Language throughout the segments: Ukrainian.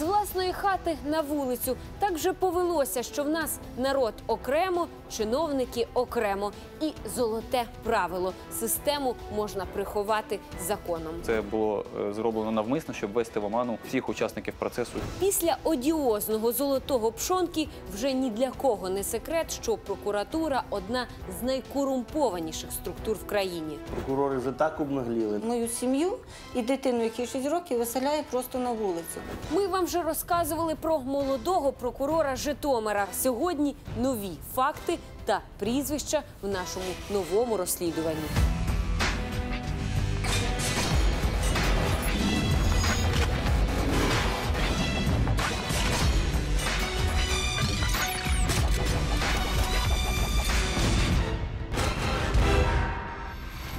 З власної хати на вулицю так вже повелося, що в нас народ окремо, чиновники окремо. І золоте правило систему можна приховати законом. Це було е, зроблено навмисно, щоб ввести в оману всіх учасників процесу. Після одіозного золотого пшонки вже ні для кого не секрет, що прокуратура одна з найкорумпованіших структур в країні. Прокурори вже так обнагліли. Мою сім'ю і дитину, якій 6 років, виселяє просто на вулицю. Ми вам вже розказували про молодого прокурора Житомира. Сьогодні нові факти та прізвища в нашому новому розслідуванні.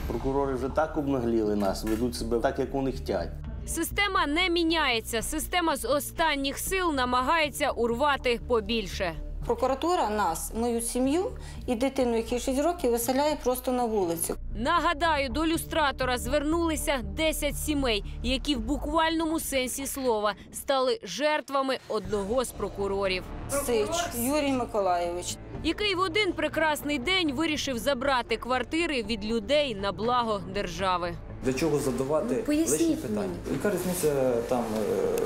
Прокурори вже так обнагліли нас, ведуть себе так, як вони хочуть. Система не міняється. Система з останніх сил намагається урвати побільше. Прокуратура нас, мою сім'ю і дитину, якій 6 років, виселяє просто на вулицю. Нагадаю, до люстратора звернулися 10 сімей, які в буквальному сенсі слова стали жертвами одного з прокурорів. Сич Юрій Миколайович. який в один прекрасний день вирішив забрати квартири від людей на благо держави. Для чого задавати Ну, лишні питання? мені. Яка різниця там, е,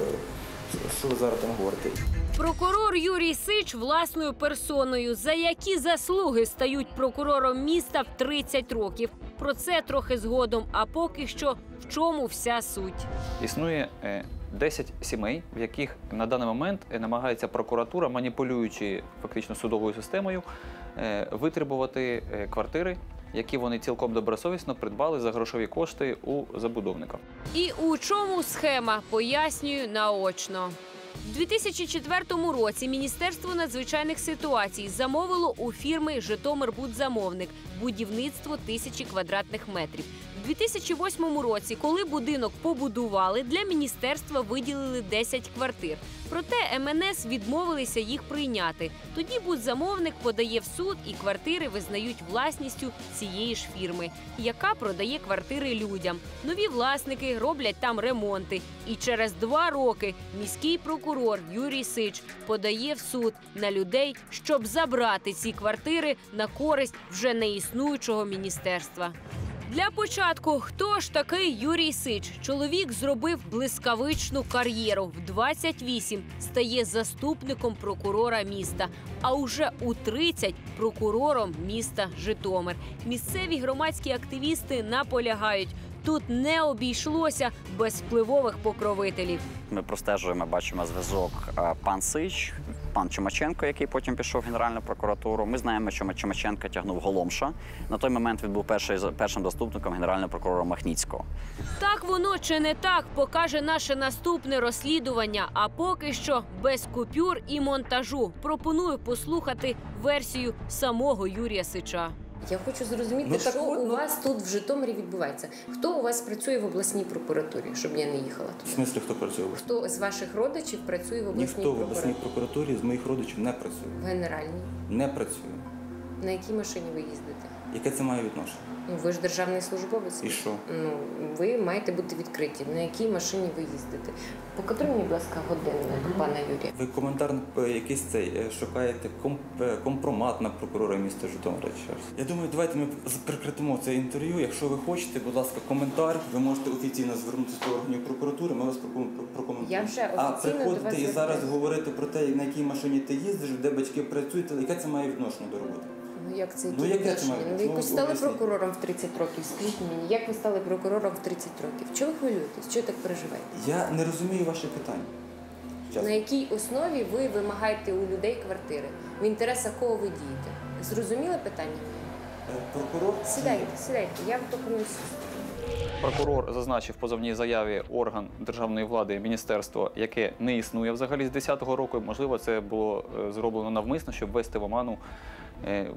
що ви зараз там говорите? Прокурор Юрій Сич власною персоною, за які заслуги стають прокурором міста в 30 років. Про це трохи згодом. А поки що в чому вся суть. Існує е, 10 сімей, в яких на даний момент е, намагається прокуратура, маніпулюючи фактично судовою системою, е, витребувати е, квартири, які вони цілком добросовісно придбали за грошові кошти у забудовника. І у чому схема пояснюю наочно. У 2004 році Міністерство надзвичайних ситуацій замовило у фірми Житомирбудзамовник будівництво тисячі квадратних метрів. У 2008 році, коли будинок побудували, для міністерства виділили 10 квартир. Проте МНС відмовилися їх прийняти. Тоді будзамовник подає в суд, і квартири визнають власністю цієї ж фірми, яка продає квартири людям. Нові власники роблять там ремонти. І через два роки міський прокурор Юрій Сич подає в суд на людей, щоб забрати ці квартири на користь вже неіснуючого міністерства. Для початку, хто ж такий Юрій Сич? Чоловік зробив блискавичну кар'єру. В 28 стає заступником прокурора міста, а уже у 30 – прокурором міста Житомир. Місцеві громадські активісти наполягають. Тут не обійшлося без впливових покровителів. Ми простежуємо, бачимо зв'язок е, пан Сич, пан Чумаченко, який потім пішов в Генеральну прокуратуру. Ми знаємо, що Чумаченко тягнув Голомша. На той момент він був перший, першим заступником генерального прокурора Махніцького. Так воно чи не так покаже наше наступне розслідування. А поки що без купюр і монтажу. Пропоную послухати версію самого Юрія Сича. Я хочу зрозуміти, Ну, що у ну. вас тут в Житомирі відбувається. Хто у вас працює в обласній прокуратурі, щоб я не їхала В туди? смислі, хто працює? Хто з ваших родичів працює в обласній Ніхто в обласній прокуратурі? прокуратурі з моїх родичів не працює. В генеральній. Не працює. На якій машині ви їздите? Яке це має відношення? Ну ви ж державний службовець. І що? Ну ви маєте бути відкриті. На якій машині ви їздите? Покажи мені, будь ласка, годинник пана Юрія. Ви коментар е, якийсь цей е, шукаєте комп, е, компромат на прокурора міста Житомира. Я думаю, давайте ми прекратимо це інтерв'ю. Якщо ви хочете, будь ласка, коментар. Ви можете офіційно звернутися до органів прокуратури. Ми вас прокоментуємо. Я вже а до приходити вас і зараз говорити про те, на якій машині ти їздиш, де батьки працюють, яке це має відношення до роботи? Ну як це Ну, яке це має Ну, ви якось Ну, стали прокурором в 30 років. Скажіть мені, як ви стали прокурором в 30 років? Чого ви хвилюєтесь? Чого так переживаєте? Я не розумію ваше питання. Чесно. На якій основі ви вимагаєте у людей квартири? В інтересах кого ви дієте? Зрозуміле питання? Е, Прокурор Сідайте, сідайте, я вам пропоную. Прокурор зазначив в позовній заяві орган державної влади, міністерство, яке не існує взагалі з 10-го року. Можливо, це було е, зроблено навмисно, щоб ввести в оману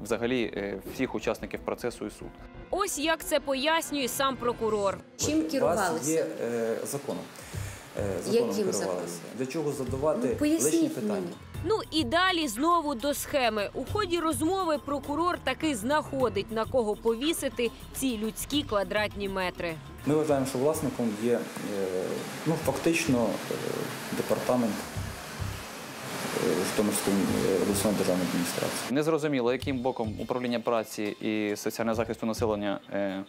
взагалі е, всіх учасників процесу і суд. Ось як це пояснює сам прокурор. Чим У вас є е, законом. Е, законом Яким керувалися. законом? Для чого задавати Ну, лишні питання? мені. Ну і далі знову до схеми. У ході розмови прокурор таки знаходить на кого повісити ці людські квадратні метри. Ми вважаємо, що власником є е, Ну, фактично, е, департамент е, Житомирської е, обласної державної адміністрації. Незрозуміло, яким боком управління праці і соціального захисту населення е,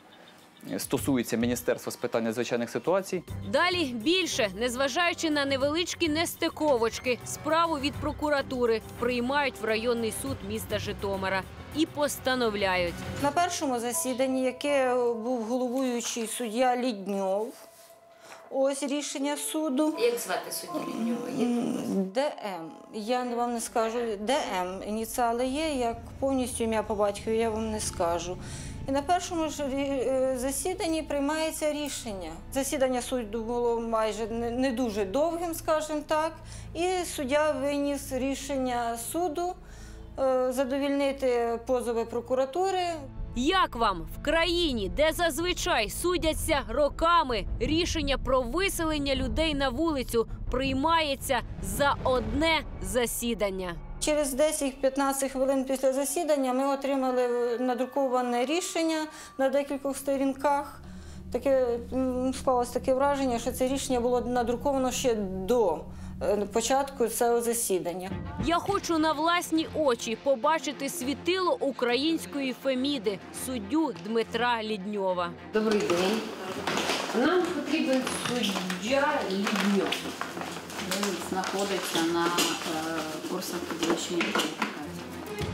стосується Міністерства з питань надзвичайних ситуацій. Далі більше, незважаючи на невеличкі нестиковочки, справу від прокуратури приймають в районний суд міста Житомира і постановляють. На першому засіданні, яке був головуючий суддя Лідньов, ось рішення суду. Як звати суддю? ДМ. Я вам не скажу. ДМ. Ініціали є, як повністю ім'я по батькові я вам не скажу. І на першому ж е, засіданні приймається рішення. Засідання суду було майже не, не дуже довгим, скажімо так. І суддя виніс рішення суду е, задовільнити позови прокуратури. Як вам в країні, де зазвичай судяться роками, рішення про виселення людей на вулицю приймається за одне засідання? Через 10-15 хвилин після засідання ми отримали надруковане рішення на декількох сторінках. Таке склалось таке враження, що це рішення було надруковано ще до початку цього засідання. Я хочу на власні очі побачити світило української феміди суддю Дмитра Лідньова. Добрий день. Нам потрібен суддя Лідньов. Він знаходиться на е, курсах підвищення.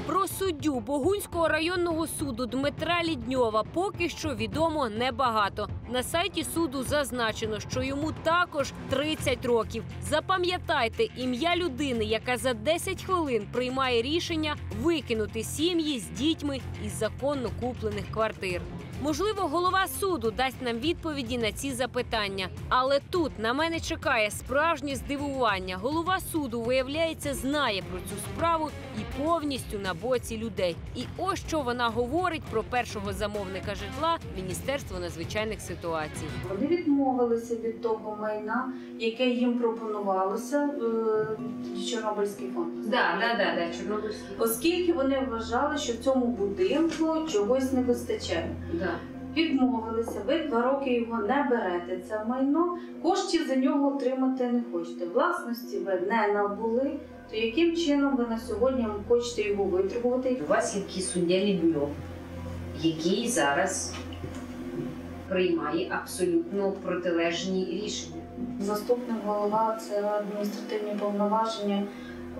Про суддю Богунського районного суду Дмитра Лідньова поки що відомо небагато. На сайті суду зазначено, що йому також 30 років. Запам'ятайте ім'я людини, яка за 10 хвилин приймає рішення викинути сім'ї з дітьми із законно куплених квартир. Можливо, голова суду дасть нам відповіді на ці запитання. Але тут на мене чекає справжнє здивування. Голова суду, виявляється, знає про цю справу і повністю на боці людей. І ось що вона говорить про першого замовника житла Міністерство надзвичайних ситуацій. Вони відмовилися від того майна, яке їм пропонувалося е, Чорнобильський фонд. Да, да, да, да, Чорнобильський. Оскільки вони вважали, що в цьому будинку чогось не вистачає. Да. Відмовилися, ви два роки його не берете. Це майно, коштів за нього отримати не хочете. Власності ви не набули. То яким чином ви на сьогодні хочете його витребувати? У вас є такий суддя Лідньов, який зараз приймає абсолютно протилежні рішення. Заступник голова це адміністративні повноваження.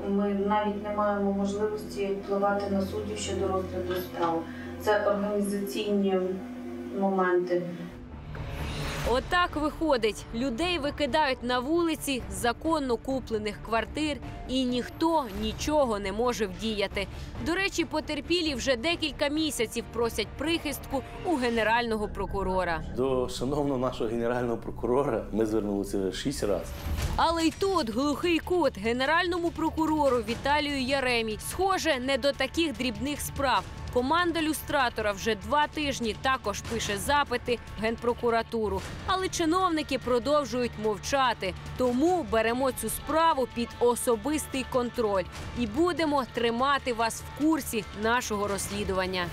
Ми навіть не маємо можливості впливати на суддів щодо розгляду справ. Це організаційні моменти. Отак виходить, людей викидають на вулиці з законно куплених квартир, і ніхто нічого не може вдіяти. До речі, потерпілі вже декілька місяців просять прихистку у генерального прокурора. До шановного нашого генерального прокурора ми звернулися шість разів. Але й тут глухий кут генеральному прокурору Віталію Яремі. Схоже, не до таких дрібних справ. Команда люстратора вже два тижні також пише запити генпрокуратуру, але чиновники продовжують мовчати. Тому беремо цю справу під особистий контроль і будемо тримати вас в курсі нашого розслідування.